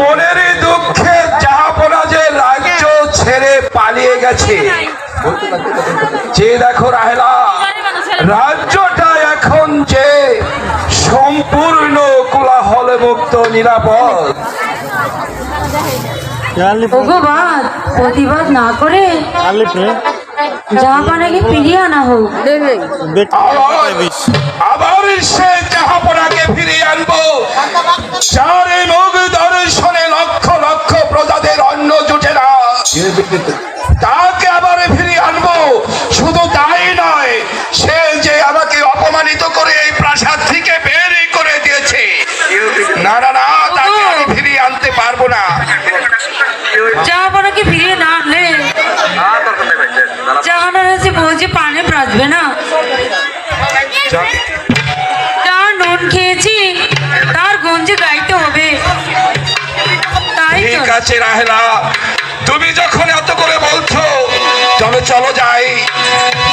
মনের দুঃখে জাহাপনা যে রাজ্য ছেড়ে পালিয়ে গেছে। যে দেখো রাহেলা রাজ্যটা এখন যে সম্পূর্ণ কোলাহলে মুক্ত নিরাপদ। ভগবান প্রতিবাদ না করে জাহাপানাকে ফিরিয়ে আনা হোক। আবার আবার সে জাহাপনাকে ফিরিয়ে আনব। তাকে আবার ফিরিয়ে আনব। শুধু তাই নয় সে যে আমাকে অপমানিত করে এই প্রাসাদ থেকে বের করে দিয়েছে। না না না তাকে আমি ফিরিয়ে আনতে পারব না। জাহাপানাকে ফিরিয়ে না আনলে? জাহানার কাছে বলছে পানে বাঁচবে না। যার নুন খেয়েছি তার গঞ্জে গাইতে হবে। ঠিক আছে রাহেলা। তুমি যখন এত করে বলছো চলো চলো যাই।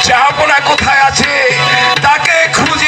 জাহাপনা কোথায় আছে? তাকে খুঁজে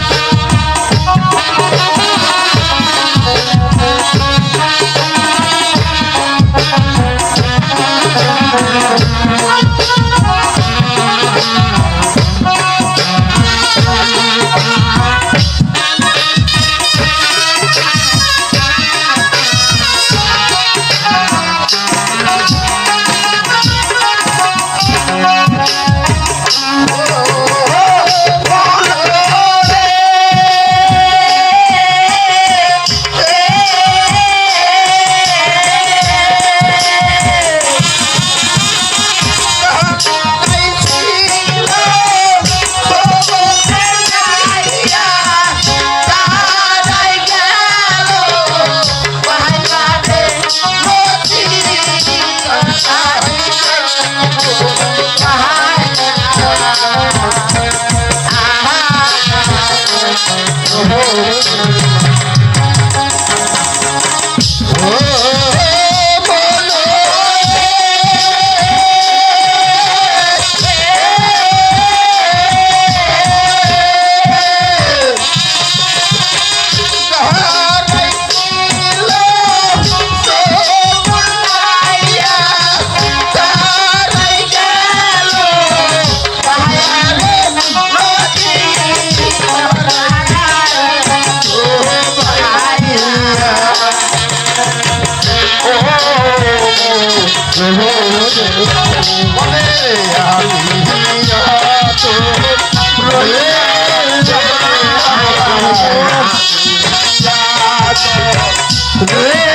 Yeah.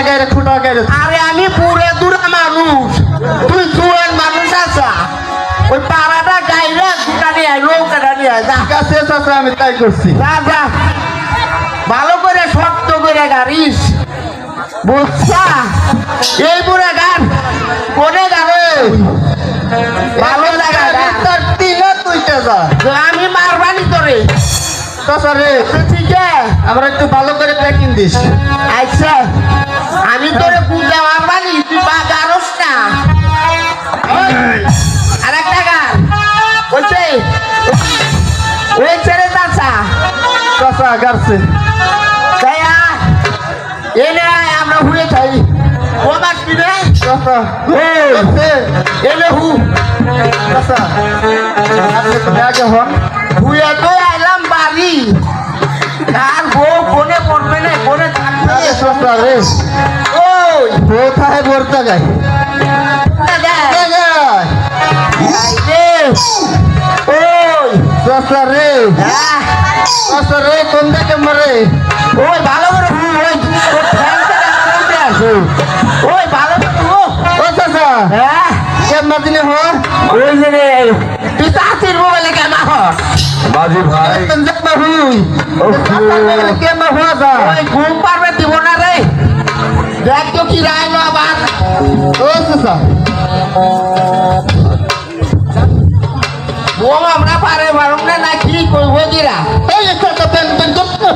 তুই পাড়াটা খুঁটা গাইরে আরে আমি পুরে দূরা মানুষ। তুই জুয়ান মানুষ আছা। ওই পাড়াটা গাইলে দুটা নিয়ে আয় নৌকাটা নিয়ে আয় যা। ঠিক আছে আমি তাই করছি। যা যা। ভালো করে শক্ত করে গাড়িস। বুঝছা? এই বুড়ে গান কোনে গাবে ভালো গান। তার তিনে তুইটা যা? আমি মারবানি তোরে। তো ঠিক আছে। আমরা একটু ভালো করে প্যাকিং দিস। আচ্ছা। তোরে পূজা মারবানি তুই বা গারস না আর একটা গান। বলছে ওই ছেড়ে যাচ্ছা চাচা গারছে দয়া আমরা হুয়ে খাই। ও মারবি রে চাচা গারছে হু। চাচা আপনি তো আগে হন। হুয়ে তো আইলাম বাড়ি। আর বউ কোনে পড়বে না কোনে থাকবে। রে। ওই কোথায় জায়গায় রে ওই চাচা রে। হ্যাঁ চাচা রে কোন দিকে মারে? ওই ভালো করে হু ওই ওই ভালো করে হু ও চাচা হ্যাঁ। কে মাদিনে হ ওই যে রে তুই তাঁতির মোবাইলে কেন হস বাজি ভাই। কোন দিকে মা হুই। ও কে মা হুয়া যা ওই ঘুম পারবে দিব না রাজ্য কি রায় না আবার বোম আমরা পারে পারুম না না কি করব কিরা এই একটা পেন পেন করতো